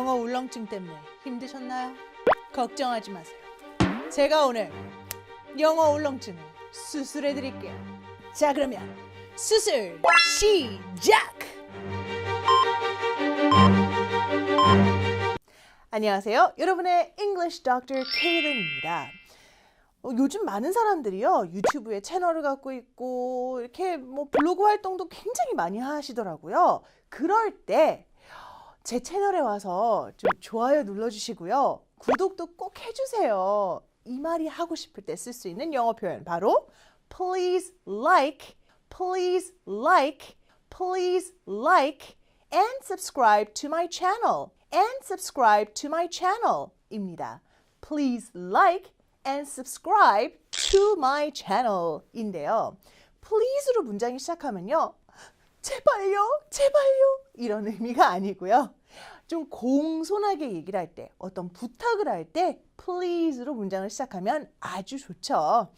울렁증 때문에 힘드셨나요? 걱정하지 마세요. 제가 오늘 영어 울렁증을 수술해 드릴게요. 자, 그러면 수술 시작! 안녕하세요. 여러분의 English Doctor Kaylin입니다. 어, 요즘 많은 사람들이요 유튜브에 채널을 갖고 있고 이렇게 뭐 블로그 활동도 굉장히 많이 하시더라고요. 그럴 때 제 채널에 와서 좀 좋아요 눌러주시고요. 구독도 꼭 해주세요. 이 말이 하고 싶을 때 쓸 수 있는 영어 표현 바로 please like, please like, please like and subscribe to my channel and subscribe to my channel 입니다. Please like and subscribe to my channel 인데요. please로 문장이 시작하면요. 제발요, 제발요 이런 의미가 아니고요. 좀 공손하게 얘기를 할 때, 어떤 부탁을 할 때 please로 문장을 시작하면 아주 좋죠.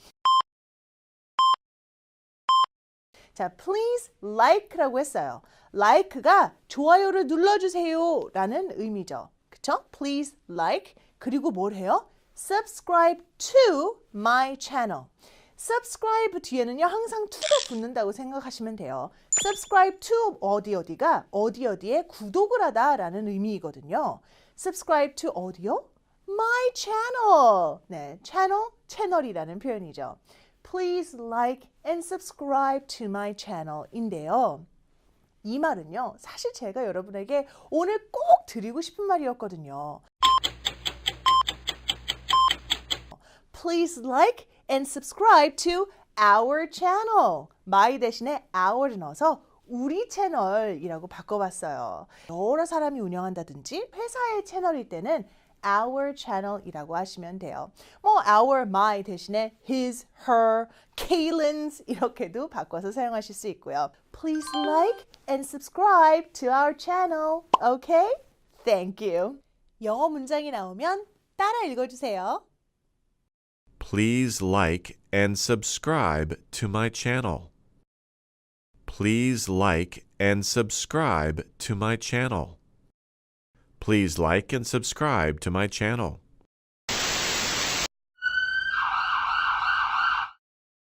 자, please like라고 했어요. like가 좋아요를 눌러주세요 라는 의미죠. 그쵸? please like 그리고 뭘 해요? subscribe to my channel. Subscribe 뒤에는요 항상 to가 붙는다고 생각하시면 돼요. subscribe to 어디 어디가 어디 어디에 구독을 하다라는 의미이거든요. subscribe to 어디요? my channel. 네, channel 채널이라는 표현이죠. Please like and subscribe to my channel인데요. 이 말은요, 사실 제가 여러분에게 오늘 꼭 드리고 싶은 말이었거든요. Please like and subscribe to our channel. my 대신에 our를 넣어서 우리 채널이라고 바꿔봤어요. 여러 사람이 운영한다든지 회사의 채널일 때는 our channel이라고 하시면 돼요. 뭐 our, my 대신에 his, her, Kaylin's 이렇게도 바꿔서 사용하실 수 있고요. Please like and subscribe to our channel. Okay? Thank you. 영어 문장이 나오면 따라 읽어주세요. Please like and subscribe to my channel. Please like and subscribe to my channel. Please like and subscribe to my channel.